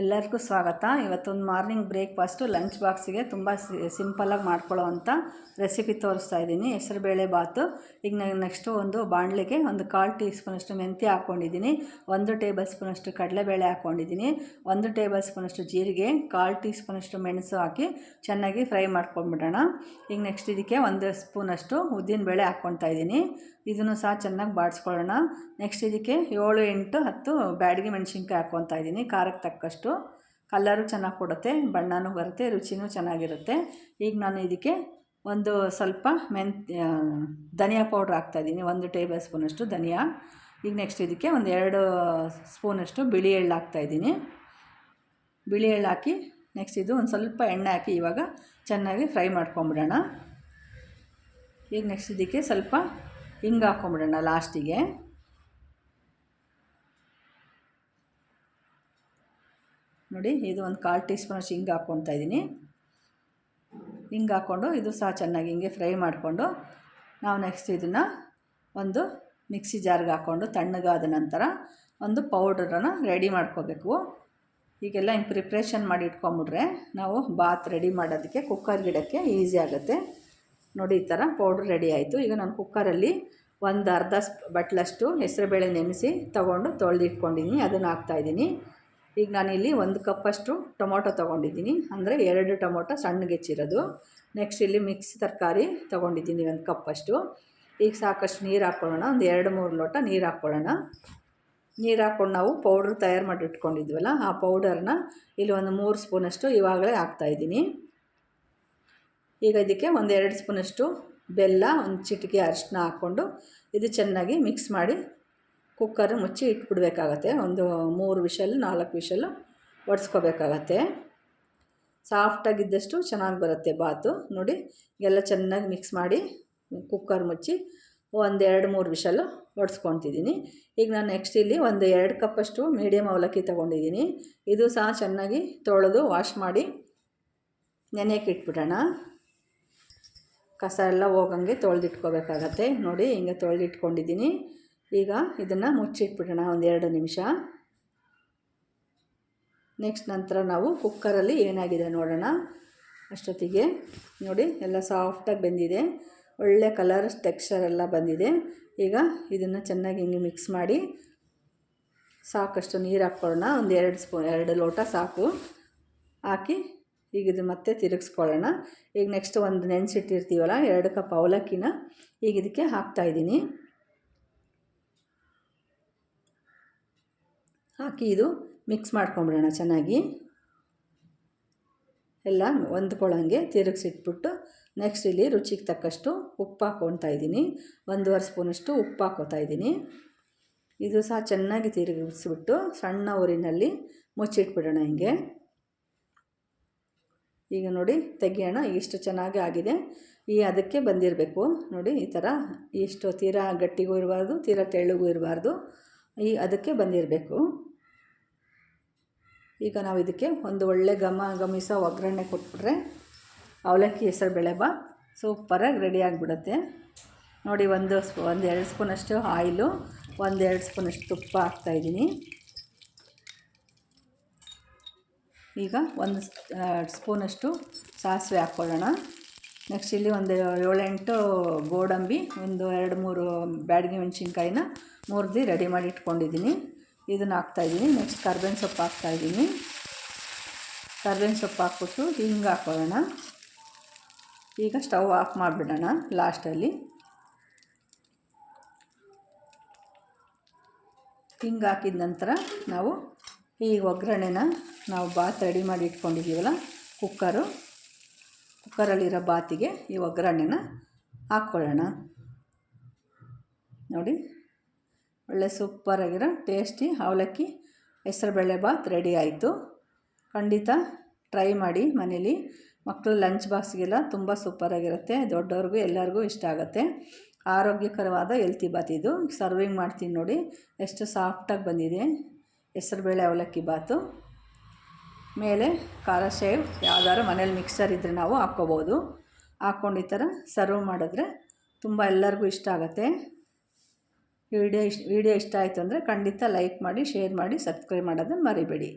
ಎಲ್ಲರಿಗೂ ಸ್ವಾಗತ. ಇವತ್ತೊಂದು ಮಾರ್ನಿಂಗ್ ಬ್ರೇಕ್ಫಾಸ್ಟು, ಲಂಚ್ ಬಾಕ್ಸಿಗೆ ತುಂಬ ಸಿಂಪಲಾಗಿ ಮಾಡ್ಕೊಳ್ಳೋ ಅಂಥ ರೆಸಿಪಿ ತೋರಿಸ್ತಾ ಇದ್ದೀನಿ. ಹೆಸರುಬೇಳೆ ಬಾತು. ಈಗ ನಾನು ನೆಕ್ಸ್ಟು ಒಂದು ಬಾಣಲೆಗೆ ಒಂದು ಕಾಲು ಟೀ ಸ್ಪೂನಷ್ಟು ಮೆಂತ್ಯ ಹಾಕ್ಕೊಂಡಿದ್ದೀನಿ. ಒಂದು ಟೇಬಲ್ ಸ್ಪೂನಷ್ಟು ಕಡಲೆಬೇಳೆ ಹಾಕ್ಕೊಂಡಿದ್ದೀನಿ. ಒಂದು ಟೇಬಲ್ ಸ್ಪೂನಷ್ಟು ಜೀರಿಗೆ, ಕಾಲು ಟೀ ಸ್ಪೂನಷ್ಟು ಮೆಣಸು ಹಾಕಿ ಚೆನ್ನಾಗಿ ಫ್ರೈ ಮಾಡ್ಕೊಂಡ್ಬಿಡೋಣ ಈಗ ನೆಕ್ಸ್ಟ್ ಇದಕ್ಕೆ ಒಂದು ಸ್ಪೂನಷ್ಟು ಉದ್ದಿನಬೇಳೆ ಹಾಕ್ಕೊಳ್ತಾ ಇದ್ದೀನಿ. ಇದನ್ನು ಸಹ ಚೆನ್ನಾಗಿ ಬಾಡಿಸ್ಕೊಳ್ಳೋಣ. ನೆಕ್ಸ್ಟ್ ಇದಕ್ಕೆ ಏಳು ಎಂಟು ಹತ್ತು ಬ್ಯಾಡಿಗೆ ಮೆಣಸಿನ್ಕಾಯಿ ಹಾಕ್ಕೊತಾ ಇದ್ದೀನಿ. ಖಾರಕ್ಕೆ ತಕ್ಕಷ್ಟು. ಕಲ್ಲರು ಚೆನ್ನಾಗಿ ಕೊಡುತ್ತೆ, ಬಣ್ಣನೂ ಬರುತ್ತೆ, ರುಚಿನೂ ಚೆನ್ನಾಗಿರುತ್ತೆ. ಈಗ ನಾನು ಇದಕ್ಕೆ ಒಂದು ಸ್ವಲ್ಪ ಮೆಂತ್ಯ ಧನಿಯಾ ಪೌಡ್ರ್ ಹಾಕ್ತಾಯಿದ್ದೀನಿ ಒಂದು ಟೇಬಲ್ ಸ್ಪೂನಷ್ಟು ಧನಿಯಾ. ಈಗ ನೆಕ್ಸ್ಟ್ ಇದಕ್ಕೆ ಒಂದು ಎರಡು ಸ್ಪೂನಷ್ಟು ಬಿಳಿ ಎಳ್ಳು ಹಾಕ್ತಾಯಿದ್ದೀನಿ ಬಿಳಿ ಎಳ್ಳು ಹಾಕಿ ನೆಕ್ಸ್ಟ್ ಇದು ಒಂದು ಸ್ವಲ್ಪ ಎಣ್ಣೆ ಹಾಕಿ ಇವಾಗ ಚೆನ್ನಾಗಿ ಫ್ರೈ ಮಾಡ್ಕೊಂಬಿಡೋಣ. ಈಗ ನೆಕ್ಸ್ಟ್ ಇದಕ್ಕೆ ಸ್ವಲ್ಪ ಹಿಂಗೆ ಹಾಕ್ಕೊಂಬಿಡೋಣ ಲಾಸ್ಟಿಗೆ. ನೋಡಿ, ಇದು ಒಂದು ಕಾಲು ಟೀ ಸ್ಪೂನಷ್ಟು ಹಿಂಗೆ ಹಾಕ್ಕೊತಾ ಇದ್ದೀನಿ. ಹಿಂಗೆ ಹಾಕ್ಕೊಂಡು ಇದು ಸಹ ಚೆನ್ನಾಗಿ ಹಿಂಗೆ ಫ್ರೈ ಮಾಡಿಕೊಂಡು ನಾವು ನೆಕ್ಸ್ಟ್ ಇದನ್ನು ಒಂದು ಮಿಕ್ಸಿ ಜಾರ್ಗೆ ಹಾಕ್ಕೊಂಡು ತಣ್ಣಗಾದ ನಂತರ ಒಂದು ಪೌಡ್ರನ್ನು ರೆಡಿ ಮಾಡ್ಕೋಬೇಕು. ಈಗೆಲ್ಲ ಹಿಂಗೆ ಪ್ರಿಪ್ರೇಷನ್ ಮಾಡಿ ಇಟ್ಕೊಂಬಿಟ್ರೆ ನಾವು ಬಾತ್ ರೆಡಿ ಮಾಡೋದಕ್ಕೆ, ಕುಕ್ಕರ್ ಗಿಡಕ್ಕೆ ಈಸಿ ಆಗುತ್ತೆ. ನೋಡಿ, ಈ ಥರ ಪೌಡ್ರ್ ರೆಡಿ ಆಯಿತು. ಈಗ ನಾನು ಕುಕ್ಕರಲ್ಲಿ ಒಂದು ಅರ್ಧ ಸ್ಪ್, ಬಟ್ಲಷ್ಟು ಹೆಸರುಬೇಳೆ ನೆನೆಸಿ ತೊಗೊಂಡು ತೊಳೆದಿಟ್ಕೊಂಡಿದ್ದೀನಿ. ಅದನ್ನು ಹಾಕ್ತಾಯಿದ್ದೀನಿ ಈಗ ನಾನಿಲ್ಲಿ ಒಂದು ಕಪ್ಪಷ್ಟು ಟೊಮೊಟೊ ತೊಗೊಂಡಿದ್ದೀನಿ. ಅಂದರೆ ಎರಡು ಟೊಮೊಟೊ ಸಣ್ಣಗೆ ಹೆಚ್ಚಿರೋದು. ನೆಕ್ಸ್ಟ್ ಇಲ್ಲಿ ಮಿಕ್ಸ್ ತರಕಾರಿ ತೊಗೊಂಡಿದ್ದೀನಿ ಒಂದು ಕಪ್ಪಷ್ಟು ಈಗ ಸಾಕಷ್ಟು ನೀರು ಹಾಕ್ಕೊಳ್ಳೋಣ ಒಂದು ಎರಡು ಮೂರು ಲೋಟ ನೀರು ಹಾಕ್ಕೊಳ್ಳೋಣ ನೀರು ಹಾಕ್ಕೊಂಡು ನಾವು ಪೌಡ್ರ್ ತಯಾರು ಮಾಡಿ ಇಟ್ಕೊಂಡಿದ್ವಲ್ಲ, ಆ ಪೌಡರ್ನ ಇಲ್ಲಿ ಒಂದು ಮೂರು ಸ್ಪೂನಷ್ಟು ಇವಾಗಲೇ ಹಾಕ್ತಾಯಿದ್ದೀನಿ ಈಗ ಇದಕ್ಕೆ ಒಂದು ಎರಡು ಸ್ಪೂನಷ್ಟು ಬೆಲ್ಲ, ಒಂದು ಚಿಟಿಕೆ ಅರಿಶಿನ ಹಾಕ್ಕೊಂಡು ಇದು ಚೆನ್ನಾಗಿ ಮಿಕ್ಸ್ ಮಾಡಿ ಕುಕ್ಕರ್ ಮುಚ್ಚಿ ಇಟ್ಬಿಡ್ಬೇಕಾಗತ್ತೆ. ಒಂದು ಮೂರು ವಿಷಲ್, ನಾಲ್ಕು ವಿಷಲ್ ಒಡ್ಸ್ಕೋಬೇಕಾಗತ್ತೆ. ಸಾಫ್ಟಾಗಿದ್ದಷ್ಟು ಚೆನ್ನಾಗಿ ಬರುತ್ತೆ ಬಾತು. ನೋಡಿ ಎಲ್ಲ ಚೆನ್ನಾಗಿ ಮಿಕ್ಸ್ ಮಾಡಿ ಕುಕ್ಕರ್ ಮುಚ್ಚಿ ಒಂದು ಎರಡು ಮೂರು ವಿಷಲ್ಲು ಒಡ್ಸ್ಕೊತಿದ್ದೀನಿ. ಈಗ ನಾನು ನೆಕ್ಸ್ಟ್ ಇಲ್ಲಿ ಒಂದು ಎರಡು ಕಪ್ಪಷ್ಟು ಮೀಡಿಯಮ್ ಅವಲಕ್ಕಿ ತೊಗೊಂಡಿದ್ದೀನಿ. ಇದು ಸಹ ಚೆನ್ನಾಗಿ ತೊಳೆದು ವಾಶ್ ಮಾಡಿ ನೆನೆಯಕ್ಕೆ ಇಟ್ಬಿಡೋಣ. ಕಸ ಎಲ್ಲ ಹೋಗಂಗೆ ತೊಳೆದಿಟ್ಕೋಬೇಕಾಗತ್ತೆ. ನೋಡಿ, ಹಿಂಗೆ ತೊಳೆದಿಟ್ಕೊಂಡಿದ್ದೀನಿ. ಈಗ ಇದನ್ನು ಮುಚ್ಚಿಟ್ಬಿಡೋಣ ಒಂದು ಎರಡು ನಿಮಿಷ. ನೆಕ್ಸ್ಟ್ ನಂತರ ನಾವು ಕುಕ್ಕರಲ್ಲಿ ಏನಾಗಿದೆ ನೋಡೋಣ. ಅಷ್ಟೊತ್ತಿಗೆ ನೋಡಿ ಎಲ್ಲ ಸಾಫ್ಟಾಗಿ ಬಂದಿದೆ. ಒಳ್ಳೆ ಕಲರ್ ಟೆಕ್ಸ್ಚರ್ ಎಲ್ಲ ಬಂದಿದೆ. ಈಗ ಇದನ್ನು ಚೆನ್ನಾಗಿ ಹಿಂಗೆ ಮಿಕ್ಸ್ ಮಾಡಿ ಸಾಕಷ್ಟು ನೀರು ಹಾಕ್ಕೊಳ್ಳೋಣ. ಒಂದು ಎರಡು ಸ್ಪೂ ಎರಡು ಲೋಟ ಸಾಕು. ಹಾಕಿ ಈಗ ಇದು ಮತ್ತೆ ತಿರುಗಿಸ್ಕೊಳ್ಳೋಣ. ಈಗ ನೆಕ್ಸ್ಟ್ ಒಂದು ನೆನೆಸಿಟ್ಟಿರ್ತೀವಲ್ಲ, ಎರಡು ಕಪ್ ಅವಲಕ್ಕಿನ, ಈಗ ಇದಕ್ಕೆ ಹಾಕ್ತಾಯಿದ್ದೀನಿ ಹಾಕಿ ಇದು ಮಿಕ್ಸ್ ಮಾಡ್ಕೊಂಬಿಡೋಣ ಚೆನ್ನಾಗಿ. ಎಲ್ಲ ಹೊಂದ್ಕೊಳ್ಳೋಂಗೆ ತಿರುಗಿಸಿಟ್ಬಿಟ್ಟು ನೆಕ್ಸ್ಟ್ ಇಲ್ಲಿ ರುಚಿಗೆ ತಕ್ಕಷ್ಟು ಉಪ್ಪು ಹಾಕ್ಕೊತಾ ಇದ್ದೀನಿ. ಒಂದೂವರೆ ಸ್ಪೂನಷ್ಟು ಉಪ್ಪು ಹಾಕೋತಾ ಇದ್ದೀನಿ. ಇದು ಸಹ ಚೆನ್ನಾಗಿ ತಿರುಗಿಸ್ಬಿಟ್ಟು ಸಣ್ಣ ಊರಿನಲ್ಲಿ ಮುಚ್ಚಿಟ್ಬಿಡೋಣ ಹಿಂಗೆ. ಈಗ ನೋಡಿ ತೆಗಿಯೋಣ, ಇಷ್ಟು ಚೆನ್ನಾಗಿ ಆಗಿದೆ. ಈ ಅದಕ್ಕೆ ಬಂದಿರಬೇಕು. ನೋಡಿ ಈ ಥರ ಇಷ್ಟು ತೀರಾ ಗಟ್ಟಿಗೂ ಇರಬಾರ್ದು, ತೀರಾ ತೆಳ್ಳಗೂ ಇರಬಾರ್ದು. ಈ ಅದಕ್ಕೆ ಬಂದಿರಬೇಕು. ಈಗ ನಾವು ಇದಕ್ಕೆ ಒಂದು ಒಳ್ಳೆ ಘಮ ಗಮಿಸ ಒಗ್ಗರಣೆ ಕೊಟ್ಬಿಟ್ರೆ ಅವಲಕ್ಕಿ ಹೆಸರು ಬೇಳೆ ಬಾ ಸೂಪರಾಗಿ ರೆಡಿ ಆಗಿಬಿಡುತ್ತೆ. ನೋಡಿ ಒಂದು ಸ್ಪೂ, ಒಂದು ಎರಡು ಸ್ಪೂನಷ್ಟು ಆಯಿಲು, ಒಂದು ಎರಡು ಸ್ಪೂನಷ್ಟು ತುಪ್ಪ ಹಾಕ್ತಾಯಿದ್ದೀನಿ ಈಗ ಒಂದು ಸ್ಪೂನಷ್ಟು ಸಾಸಿವೆ ಹಾಕ್ಕೊಳ್ಳೋಣ. ನೆಕ್ಸ್ಟ್ ಇಲ್ಲಿ ಒಂದು ಏಳೆಂಟು ಗೋಡಂಬಿ, ಒಂದು ಎರಡು ಮೂರು ಬ್ಯಾಡಗಿ ಮೆಣಸಿನ್ಕಾಯಿನ ಮುರಿದು ರೆಡಿ ಮಾಡಿ ಇಟ್ಕೊಂಡಿದ್ದೀನಿ. ಇದನ್ನು ಹಾಕ್ತಾಯಿದ್ದೀನಿ ನೆಕ್ಸ್ಟ್ ಕರ್ಬೇವಿನ ಸೊಪ್ಪು ಹಾಕ್ತಾಯಿದ್ದೀನಿ ಕರ್ಬೇವಿನ ಸೊಪ್ಪು ಹಾಕ್ಬಿಟ್ಟು ಹಿಂಗೆ ಹಾಕೋಣ ಈಗ ಸ್ಟವ್ ಆಫ್ ಮಾಡಿಬಿಡೋಣ ಲಾಸ್ಟಲ್ಲಿ ಹಿಂಗೆ ಹಾಕಿದ ನಂತರ ನಾವು ಈ ಒಗ್ಗರಣೆನ ನಾವು ಬಾತ್ ರೆಡಿ ಮಾಡಿ ಇಟ್ಕೊಂಡಿದ್ದೀವಲ್ಲ ಕುಕ್ಕರು ಕುಕ್ಕರಲ್ಲಿರೋ ಬಾತಿಗೆ ಈ ಒಗ್ಗರಣೆನ ಹಾಕ್ಕೊಳ್ಳೋಣ. ನೋಡಿ, ಒಳ್ಳೆ ಸೂಪರಾಗಿರೋ ಟೇಸ್ಟಿ ಅವಲಕ್ಕಿ ಹೆಸರುಬೇಳೆ ಬಾತ್ ರೆಡಿ ಆಯಿತು. ಖಂಡಿತ ಟ್ರೈ ಮಾಡಿ ಮನೇಲಿ. ಮಕ್ಕಳು ಲಂಚ್ ಬಾಕ್ಸ್ಗೆಲ್ಲ ತುಂಬ ಸೂಪರಾಗಿರುತ್ತೆ ದೊಡ್ಡವ್ರಿಗೂ ಎಲ್ಲರಿಗೂ ಇಷ್ಟ ಆಗುತ್ತೆ. ಆರೋಗ್ಯಕರವಾದ ಎಲ್ತಿ ಬಾತ್ ಇದು. ಸರ್ವಿಂಗ್ ಮಾಡ್ತೀನಿ ನೋಡಿ, ಎಷ್ಟು ಸಾಫ್ಟಾಗಿ ಬಂದಿದೆ ಹೆಸರುಬೇಳೆ ಅವಲಕ್ಕಿ ಬಾತು. ಮೇಲೆ ಖಾರ ಶೇವ್, ಯಾವ್ದಾದ್ರು ಮನೇಲಿ ಮಿಕ್ಸರ್ ಇದ್ದರೆ ನಾವು ಹಾಕ್ಕೋಬೋದು. ಹಾಕ್ಕೊಂಡು ಈ ಥರ ಸರ್ವ್ ಮಾಡಿದ್ರೆ ತುಂಬ ಎಲ್ಲರಿಗೂ ಇಷ್ಟ ಆಗುತ್ತೆ. ವಿಡಿಯೋ ಇಷ್ಟ ವಿಡಿಯೋ ಇಷ್ಟ ಆಯಿತು ಅಂದರೆ ಖಂಡಿತ ಲೈಕ್ ಮಾಡಿ ಶೇರ್ ಮಾಡಿ ಸಬ್ಸ್ಕ್ರೈಬ್ ಮಾಡೋದನ್ನು ಮರಿಬೇಡಿ.